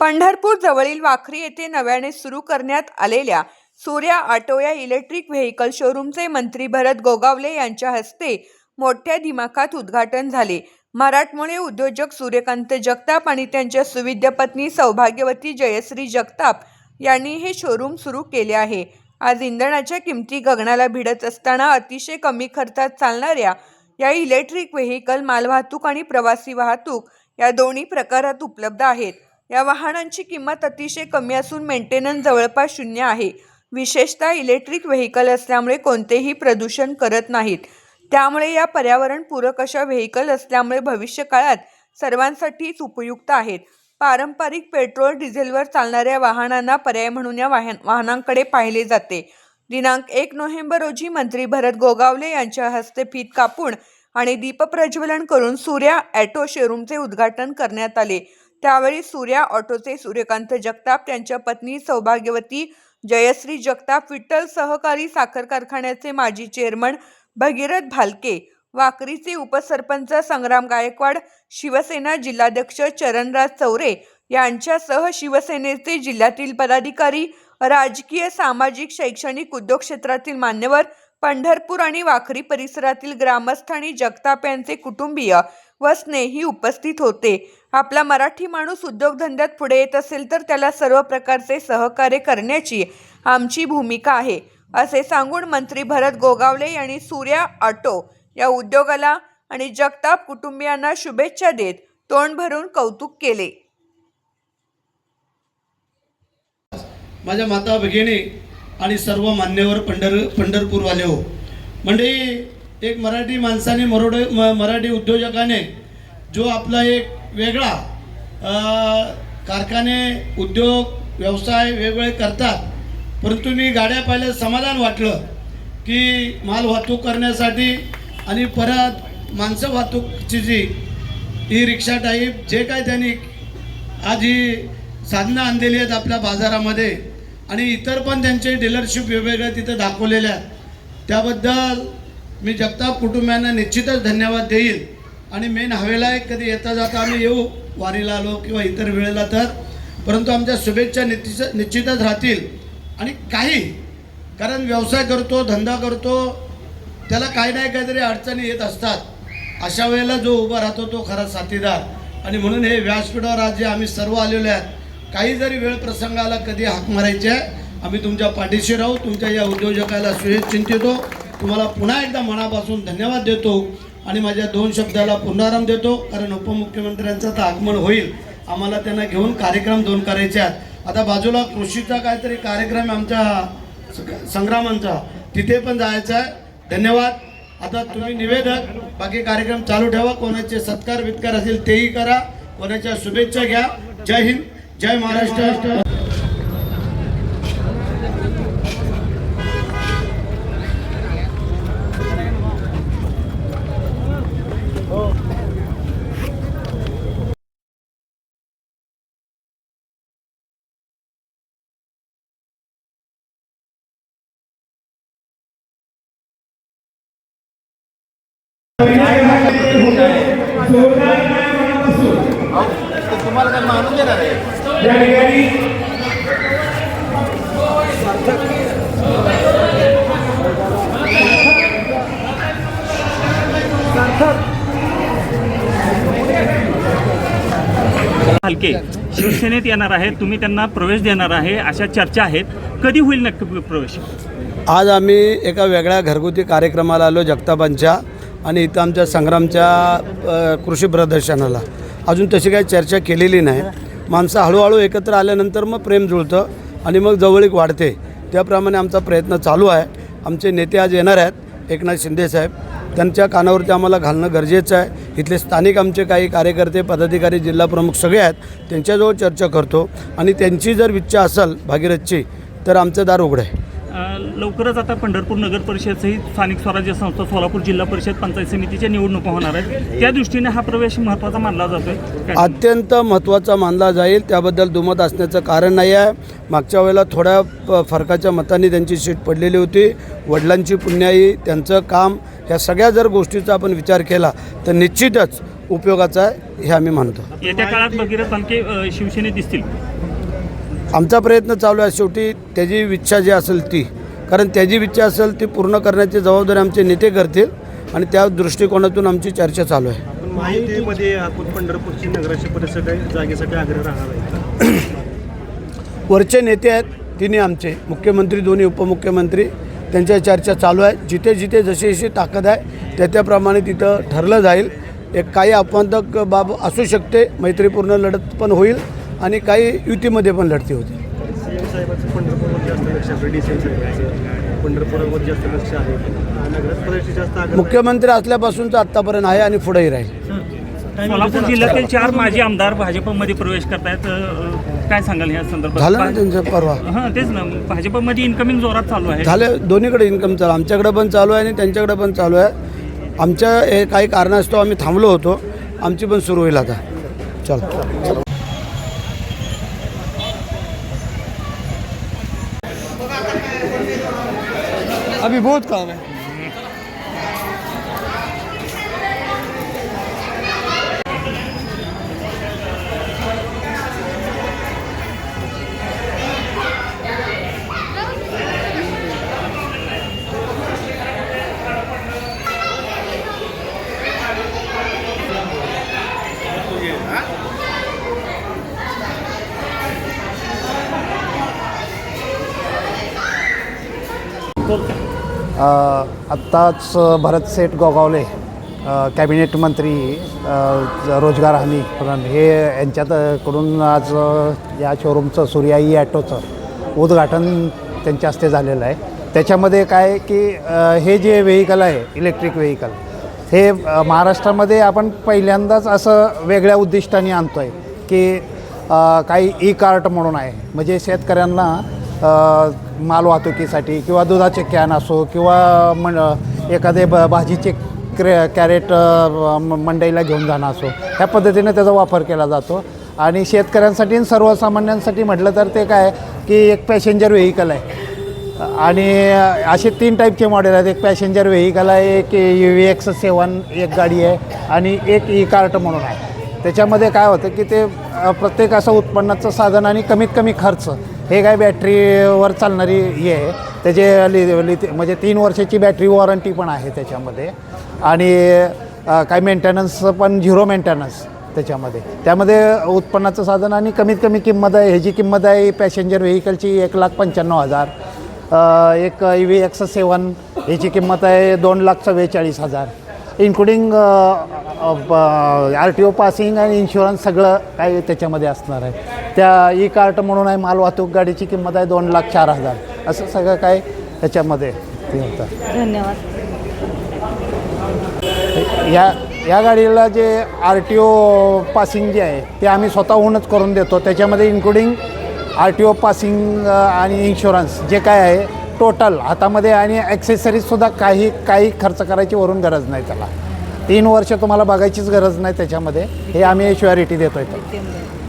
पंढरपूर जवळील वाखरी येथे नव्याने सुरू करण्यात आलेल्या सूर्या ऑटो या इलेक्ट्रिक व्हेकल शोरूमचे मंत्री भरत गोगावले यांच्या हस्ते मोठ्या दिमाखात उद्घाटन झाले. मराठमोळे उद्योजक सूर्यकांत जगताप आणि त्यांच्या सुविद्य पत्नी सौभाग्यवती जयश्री जगताप यांनी हे शोरूम सुरू केले आहे. आज इंधनाच्या किमती गगनाला भिडत असताना अतिशय कमी खर्चात चालणाऱ्या या इलेक्ट्रिक व्हेकल मालवाहतूक आणि प्रवासी वाहतूक या दोन्ही प्रकारात उपलब्ध आहेत. या वाहनांची किंमत अतिशय कमी असून मेंटेनन्स जवळपास शून्य आहे. विशेषतः इलेक्ट्रिक व्हेकल असल्यामुळे कोणतेही प्रदूषण करत नाहीत. त्यामुळे या पर्यावरणपूरक अशा व्हेकल असल्यामुळे भविष्य काळात सर्वांसाठीच उपयुक्त आहेत. पारंपरिक पेट्रोल डिझेलवर चालणाऱ्या वाहनांना पर्याय म्हणून या वाहन वाहनांकडे पाहिले जाते. दिनांक एक नोव्हेंबर रोजी मंत्री भरत गोगावले यांच्या हस्ते फीत कापून आणि दीपप्रज्वलन करून सूर्या ॲटो शोरूमचे उद्घाटन करण्यात आले. त्यावेळी सूर्या ऑटोचे सूर्यकांत जगताप त्यांच्या पत्नी सौभाग्यवती जयश्री जगताप विठ्ठल सहकारी साखर कारखान्याचे माजी चेअरमन भगीरथ भालके वाकरीचे उपसरपंच संग्राम गायकवाड शिवसेना जिल्हाध्यक्ष चरणराज चौरे यांच्यासह शिवसेनेचे जिल्ह्यातील पदाधिकारी राजकीय सामाजिक शैक्षणिक उद्योग क्षेत्रातील मान्यवर पंढरपूर आणि वाखरी परिसरातील ग्रामस्थ आणि जगताप यांचे कुटुंबीय व स्नेही उपस्थित होते. आपला मराठी माणूस उद्योगधंद्यात पुढे येत असेल तर त्याला सर्व प्रकारचे सहकार्य करण्याची आमची भूमिका आहे. असे सांगून मंत्री भरत गोगावले यांनी सूर्या ऑटो या उद्योगाला आणि जगताप कुटुंबियांना शुभेच्छा देत तोंड भरून कौतुक केले. माझ्या माता भगिनी आणि सर्व मान्यवर पंढर पंढरपूरवाले हो. मंडळी एक मराठी माणसाने मरोड म मराठी उद्योजकाने जो आपला एक वेगळा कारखाने उद्योग व्यवसाय वेगवेगळे करतात परंतु मी गाड्या पाहिल्या समाधान वाटलं की माल वाहतूक करण्यासाठी आणि परत माणसं वाहतूकची जी ही रिक्षा टाईप जे काय त्यांनी आज ही साधनं आणलेली आहेत आपल्या बाजारामध्ये आणि इतर पण त्यांचे डीलरशिप वेगवेगळ्या तिथं दाखवलेल्या आहेत. त्याबद्दल मी जगताप कुटुंबियांना निश्चितच धन्यवाद देईल. आणि मेन हवेला एक कधी येता जाता आम्ही येऊ वारीला आलो किंवा इतर वेळेला तर. परंतु आमच्या शुभेच्छा निश्चित निश्चितच राहतील. आणि काही कारण व्यवसाय करतो धंदा करतो त्याला काही नाही काहीतरी अडचणी येत असतात. अशा वेळेला जो उभा राहतो तो खरा साथीदार. आणि म्हणून हे व्यासपीठावर आज जे आम्ही सर्व आलेलो आहेत काही जरी वेळ प्रसंगाला कधी हाक मारायची आहे आम्ही तुमच्या पाठीशी राहू तुमच्या या उद्योजकाला सुरेश चिंतितो. तुम्हाला पुन्हा एकदा मनापासून धन्यवाद देतो आणि माझ्या दोन शब्दाला पुनराम देतो कारण उपमुख्यमंत्र्यांचं तर आगमन होईल. आम्हाला त्यांना घेऊन कार्यक्रम दोन करायचे आहेत. आता बाजूला कृषीचा काहीतरी कार्यक्रम आमच्या संग्रामांचा. तिथे पण जायचं आहे. धन्यवाद. आता तुम्ही निवेदक बाकी कार्यक्रम चालू ठेवा. कोणाचे सत्कार वित्कार असेल तेही करा. कोणाच्या शुभेच्छा घ्या. जय हिंद. जय महाराष्ट्र। तो तुम्हाला काय मानून देणार आहे या ठिकाणी हलके शिवसेनेत येणार आहेत तुम्ही त्यांना प्रवेश देणार आहे अशा चर्चा आहेत. कधी होईल नक्की प्रवेश? आज आम्ही एका वेगळ्या घरगुती कार्यक्रमाला आलो जगतापांच्या आणि इथं आमच्या संग्रामच्या कृषी प्रदर्शनाला. अजून तशी काही चर्चा केलेली नाही. माणसं हळूहळू एकत्र आल्यानंतर मग प्रेम जुळतं आणि मग जवळीक वाढते. त्याप्रमाणे आमचा प्रयत्न चालू आहे. आमचे नेते आज येणार आहेत एकनाथ शिंदेसाहेब त्यांच्या कानावरती आम्हाला घालणं गरजेचं आहे. इथले स्थानिक आमचे काही कार्यकर्ते पदाधिकारी जिल्हाप्रमुख सगळे आहेत त्यांच्याजवळ चर्चा करतो. आणि त्यांची जर इच्छा असेल भागीरथची तर आमचं दार उघडं आहे. लवकरच आता पंढरपूर नगर परिषद सहित स्थानिक स्वराज्य संस्था सोलापूर जिल्हा परिषद पंचायत समितीच्या निवडणुका होणार आहेत. त्या दृष्टीने हा प्रवेश महत्त्वाचा मानला जातोय? अत्यंत महत्त्वाचा मानला जाईल. त्याबद्दल दुमत असण्याचं कारण नाही आहे. मागच्या वेळेला थोड्या फरकाच्या मतांनी त्यांची सीट पडलेली होती. वडिलांची पुण्याई त्यांचं काम ह्या सगळ्या जर गोष्टीचा आपण विचार केला तर निश्चितच उपयोगाचा आहे हे आम्ही मानतो. येत्या काळात भालके अ, शिवसेनेत दिसतील. आमचा प्रयत्न चालू आहे. शेवटी त्याची इच्छा जी असेल ती कारण त्याची इच्छा असेल ती पूर्ण करण्याची जबाबदारी आमचे नेते करतील आणि त्या दृष्टिकोनातून आमची चर्चा चालू आहे. माहितीमध्ये पंढरपूरची नगराच्या परिषद जागेसाठी आग्रह राहणार आहे वरचे नेते आहेत तिन्ही आमचे. मुख्यमंत्री दोन्ही उपमुख्यमंत्री. त्यांच्या चर्चा चालू आहे. जिथे जिथे जशी जशी ताकद आहे त्या त्याप्रमाणे तिथं ठरलं जाईल. एक काही अपवादक बाब असू शकते मैत्रीपूर्ण लढत पण होईल. आणि काही युतीमध्ये पण लढती आग्रह मुख्यमंत्री असल्यापासूनचं आत्तापर्यंत आहे आणि पुढेही राहील. सोलापूर जिल्ह्यातील चार माजी आमदार भाजपमध्ये प्रवेश करतायत काय सांगाल या संदर्भात? झालं ना त्यांचं परवा. हां तेच ना. भाजपमध्ये इन्कमिंग जोरात चालू आहे. झाले दोन्हीकडे इन्कम चालू. आमच्याकडे पण चालू आहे आणि त्यांच्याकडे पण चालू आहे. आमच्या हे काही कारणास्तव आम्ही थांबलो होतो. आमची पण सुरू होईल आता. चल. अभी बहुत काम है। आत्ताच भरत सेठ गोगावले कॅबिनेट मंत्री रोजगार हमी हे यांच्याकडून आज या शोरूमचं सूर्याई ॲटोचं उद्घाटन त्यांच्या हस्ते झालेलं आहे. त्याच्यामध्ये काय की हे जे व्हेकल आहे इलेक्ट्रिक व्हेकल हे महाराष्ट्रामध्ये आपण पहिल्यांदाच असं वेगळ्या उद्दिष्टाने आणतो आहे की काही ई कार्ट म्हणून आहे. म्हणजे शेतकऱ्यांना माल वाहतुकीसाठी किंवा दुधाचे कॅन असो किंवा मन एखादे ब भाजीचे क्रे कॅरेट म- मंडईला घेऊन जाणं असो ह्या पद्धतीने त्याचा वापर केला जातो. आणि शेतकऱ्यांसाठी आणि सर्वसामान्यांसाठी म्हटलं तर ते काय की एक पॅसेंजर व्हेकल आहे. आणि असे तीन टाईपचे मॉडेल आहेत. एक पॅसेंजर व्हेकल आहे एक यू व्ही एक्स सेवन एक गाडी आहे आणि एक ई कार्ट म्हणून आहे. त्याच्यामध्ये काय होतं की ते प्रत्येक असं उत्पन्नाचं साधन आणि कमीत कमी खर्च हे काय बॅटरीवर चालणारी हे आहे. त्याचे लि लिथ म्हणजे तीन वर्षाची बॅटरी वॉरंटी पण आहे त्याच्यामध्ये. आणि काय मेंटेनन्स पण झिरो मेंटेनन्स त्याच्यामध्ये. त्यामध्ये उत्पन्नाचं साधन आणि कमीत कमी किंमत आहे ह्याची किंमत आहे पॅसेंजर व्हेकलची एक लाख पंच्याण्णव हजार. एक ई व्ही एक्स सेवन ह्याची किंमत आहे दोन लाख चव्वेचाळीस हजार. Including R T O passing आणि इन्शुरन्स सगळं काही त्याच्यामध्ये असणार आहे. त्या ई कार्ट म्हणून आहे माल वाहतूक गाडीची किंमत आहे दोन लाख चार हजार. असं सगळं काय त्याच्यामध्ये होतं. धन्यवाद. या या गाडीला जे आर टी ओ पासिंग जे आहे ते आम्ही स्वतःहूनच करून देतो. त्याच्यामध्ये including R T O passing आणि इन्शुरन्स जे काय आहे टोटल हातामध्ये आणि ॲक्सेसरीजसुद्धा काही काही खर्च करायची वरून गरज नाही त्याला. तीन वर्ष तुम्हाला बघायचीच गरज नाही त्याच्यामध्ये. हे आम्ही श्युअरिटी देतो आहे